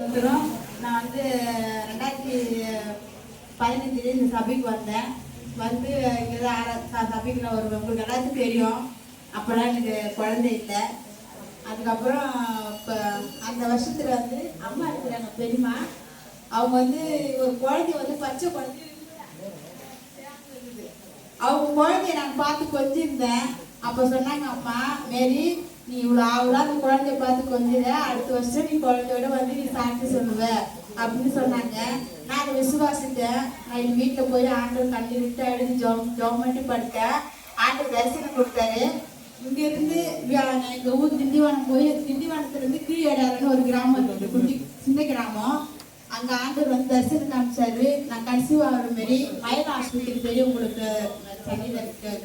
வந்துடும் நான் வந்து ரெண்டாயிரத்தி பதினஞ்சுலேயே இந்த சபைக்கு வந்தேன். வந்து இங்கே தான் ஆர ச- சபைக்கு நான் வருவேன் உங்களுக்கு எல்லாத்துக்கும் தெரியும். அப்போல்லாம் எனக்கு குழந்தை இல்லை. அதுக்கப்புறம் இப்போ அந்த வருஷத்தில் வந்து அம்மா இருக்கிறாங்க பெரியம்மா. அவங்க வந்து ஒரு குழந்தைய வந்து பச்சை குழந்தை. அவங்க குழந்தைய நான் பார்த்து கொஞ்சிருந்தேன். அப்போ சொன்னாங்க அம்மா மேரி நீ இவ்வளோ ஆவலா அந்த குழந்தைய பார்த்து கொஞ்சிட அடுத்த வருஷம் நீ குழந்தையோட வந்து நீ சாட்சி சொல்லுவ. அப்படின்னு சொன்னாங்க. நான் அதை விசுவாசித்தேன். நான் என் வீட்டில் போய் ஆண்டவர் கண்ணி விட்டு அழுது ஜோம் ஜோம் பண்ணி படுத்தேன். ஆண்டவர் தரிசனம் கொடுத்தாரு. இங்கேருந்து எங்கள் ஊர் திண்டிவனம் போய் திண்டிவனத்துலேருந்து கீழேடாருன்னு ஒரு கிராமம் இருக்குது குட்டி சின்ன கிராமம். அங்கே ஆண்டவர் வந்து தரிசனம் காமிச்சாரு. நான் கன்சீவ் ஆகிற மாரி மயில் ஆஸ்பத்திரி தெரியும் உங்களுக்கு சென்னையில் இருக்க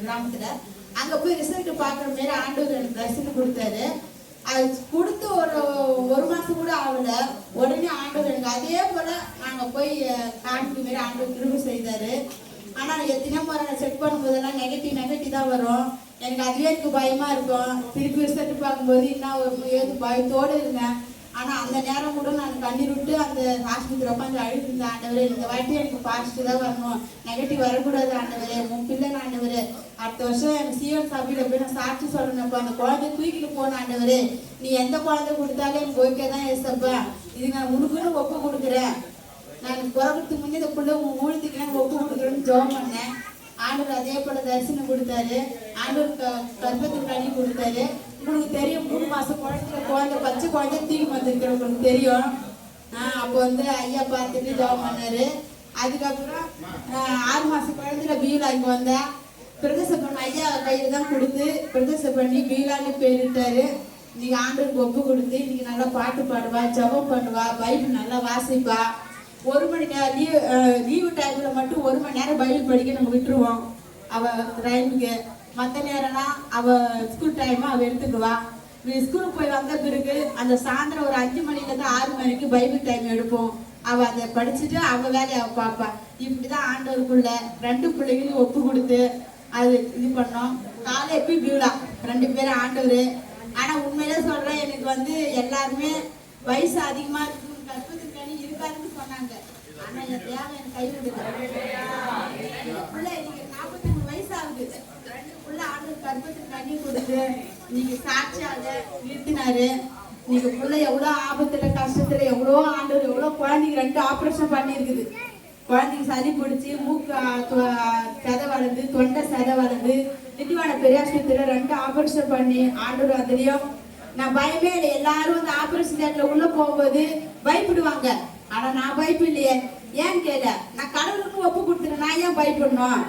அங்க போய் ரிசல்ட் பார்க்குற மாரி ஆண்டவர் எனக்கு தரிசனம் கொடுத்தாரு. அது கொடுத்து ஒரு ஒரு மாசம் கூட ஆகல. உடனே ஆண்டவர் எனக்கு அதே போல நாங்க போய் காண்பிக்க மாரி ஆண்டவர் திரும்ப செய்தாரு. ஆனா எத்தனை முறை நான் செக் பண்ணும்போதெல்லாம் நெகட்டிவ் நெகட்டிவ் தான் வரும். எனக்கு அதுவே எனக்கு பயமா இருக்கும். திருப்பி ரிசல்ட் பார்க்கும்போது என்ன ஒரு ஏது பயத்தோடு இருந்தேன். ஆனால் அந்த நேரம் கூட நான் கண்ணீர் விட்டு அந்த ஆஸ்பத்திரி உட்காந்து அழுது ஆண்டவரே இந்த வாட்டி எனக்கு பாசிட்டிவ் தான் வரணும். நெகட்டிவ் வரக்கூடாது ஆண்டவரே. உன் பிள்ளை ஆண்டவரே. அடுத்த வருஷம் எனக்கு சிஎம் சாப்பிட போய் நான் சாட்சி சொல்லணும்ப்பா. அந்த குழந்தை தூக்கிட்டு போன ஆண்டவரே. நீ எந்த குழந்தை கொடுத்தாலும் எனக்கு ஓகே தான் ஏசப்பா. இது நான் உனக்குன்னு ஒப்பு கொடுக்குறேன். நான் பிறகுறதுக்கு முன்னே இந்த பிள்ளை உன் ஊழியத்துக்கு நான் ஒப்பு கொடுக்குறேன்னு ஜோம் பண்ணேன். ஆண்டவர் அதே போல தரிசனம் கொடுத்தாரு. ஆண்டவர் க- கர்ப்பத்துக்கு கனி கொடுத்தாரு. உங்களுக்கு தெரியும் மூணு மாசம் குழந்தை குழந்தை பச்சை குழந்தை தூக்கி வந்திருக்கிற உங்களுக்கு தெரியும். ஆஹ் அப்போ வந்து ஐயா பார்த்துட்டு ஜெபம் பண்ணாரு. அதுக்கப்புறம் ஆறு மாசம் குழந்தைல பீலா வந்தேன் பிரதேசம் பண்ண ஐயா கையில தான் கொடுத்து பிரதேசம் பண்ணி பீலான்னு பேரிட்டாரு. நீங்க ஆண்டவருக்கு ஒப்பு கொடுத்து நீங்க நல்லா பாட்டு பாடுவா ஜெபம் பண்ணுவா பைபிள் நல்லா வாசிப்பா. ஒரு மணி நேரம் லீவ் லீவு டைமில் மட்டும் ஒரு மணி நேரம் பைபிள் படிக்க நம்ம விட்டுருவோம். அவள் டைமுக்கு மற்ற நேரம்னா அவள் ஸ்கூல் டைமாக அவள் எடுத்துக்குவா. ஸ்கூலுக்கு போய் வந்த பிறகு அந்த சாயந்தரம் ஒரு அஞ்சு மணிலேருந்து ஆறு மணிக்கு பைபிள் டைம் எடுப்போம். அவள் அதை படிச்சுட்டு அவள் வேலையை அவ பார்ப்பா. இப்படிதான் ஆண்டவருக்குள்ள ரெண்டு பிள்ளைகளும் ஒப்பு கொடுத்து அது இது பண்ணோம். காலை எப்பயும் பியூலா ரெண்டு பேரும் ஆண்டவர். ஆனால் உண்மையிலே சொல்கிறேன் எனக்கு வந்து எல்லாருமே வயசு அதிகமாக இருக்கும் கர்ப்பத்துக்கு இருக்காதுன்னு என் தேவை எனக்கு கை பிள்ளை நீங்க நாற்பத்தி மூணு வயசு ஆகுது ரெண்டு ஆண்டு கர்ப்பத்துக்கு கண்ணி கொடுத்து நீங்க சாட்சியாக நிறுத்தினாரு நீங்க பிள்ளை எவ்வளோ ஆபத்துல கஷ்டத்துல எவ்வளோ ஆண்டு எவ்வளோ குழந்தைங்க ரெண்டு ஆப்ரேஷன் பண்ணியிருக்குது குழந்தைங்க சளி பிடிச்சி மூக்கு செதை வளர்ந்து தொண்டை செதை வளர்ந்து திட்டிவான பெரியாஸ்பத்திரியில் ரெண்டு ஆப்ரேஷன் பண்ணி ஆண்டவர் அதுலேயும் நான் பயமே இல்லை எல்லாரும் அந்த ஆப்ரேஷன் தேட்டில் உள்ளே போகும்போது பயப்படுவாங்க ஆனா நான் பயப்பில்லையே ஏன்னு கேட்ட நான் கடவுளுக்கு ஒப்பு கொடுத்துட்டேன் நான் ஏன் பயப்படணும்?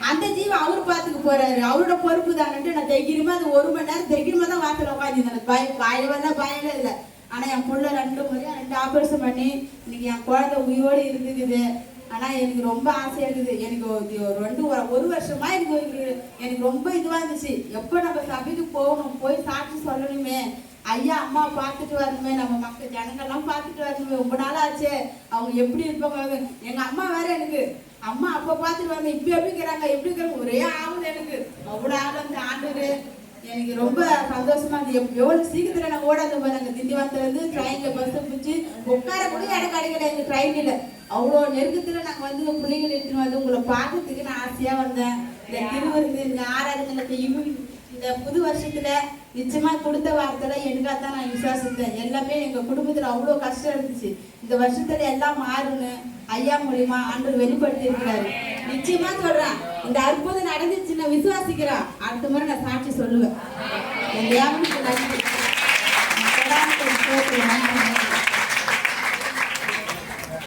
அந்த ஜீவன் அவர் பார்த்துக்க போறாரு. அவரோட பொறுப்பு தானே. நான் தைரியமா அது ஒரு மணி நேரம் தைரியமா தான் வார்த்தை உட்காந்து பய பயவெல்லாம் பயமே இல்லை ஆனா என் புள்ள ரெண்டு முறையா ரெண்டு ஆபரேஷன் பண்ணி இன்னைக்கு என் குழந்தை உயிரோடு இருந்துக்குது. ஆனா எனக்கு ரொம்ப ஆசையா இருக்குது. எனக்கு ஒரு ரெண்டு ஒரு- வருஷமா எனக்கு எனக்கு ரொம்ப இதுவா இருந்துச்சு. எப்போ நம்ம சபைக்கு போகணும்? போய் சாட்சி சொல்லணுமே. ஐயா அம்மா பார்த்துட்டு வரணுமே நம்ம மக்கள் ஜனங்கள்லாம் பார்த்துட்டு வரணுமே. ரொம்ப நாள் ஆச்சு அவங்க எப்படி இருப்பாங்க? எங்க அம்மா வேற எனக்கு. அம்மா அப்ப பார்த்துட்டு வரணும். இப்ப எப்படி இருக்கிறாங்க? எப்படி இருக்கிறாங்க? ஒரே ஆகுது எனக்கு. அவ்வளோ ஆகுது அந்த ஆண்டு எனக்கு ரொம்ப சந்தோஷமா இருந்துச்சு எப்~ எவ்வளவு சீக்கிரத்துல நான் ஓடாத பாருங்க திண்டிவனத்துல இருந்து ட்ரெயின்ல பஸ் பிடிச்சி உட்கார கூட இடம் கிடைக்கல எங்க ட்ரெயின்ல அவ்வளோ நெருக்கத்துல நாங்க வந்து பிள்ளைங்களை எடுத்துட்டு வந்து உங்களை பார்க்கறதுக்கு நான் ஆசையா வந்தேன். இந்த திருவருக்கு இந்த ஆராதனை இந்த இந்த புது வருஷத்துல நிச்சயமா கொடுத்த வார்த்தையில எனக்காக தான் நான் விசுவாசித்தேன். எல்லாமே எங்க குடும்பத்துல அவ்வளோ கஷ்டம் இருந்துச்சு. இந்த வருஷத்துல எல்லாம் மாறுன்னு ஐயா மூலியமா அன்று வெளிப்படுத்தி இருக்கிறாரு. நிச்சயமா சொல்றேன். இந்த அற்புதம் நடந்துச்சு நான் விசுவாசிக்கிறேன். அடுத்த முறை நான் சாட்சி சொல்லுவேன். நன்றி.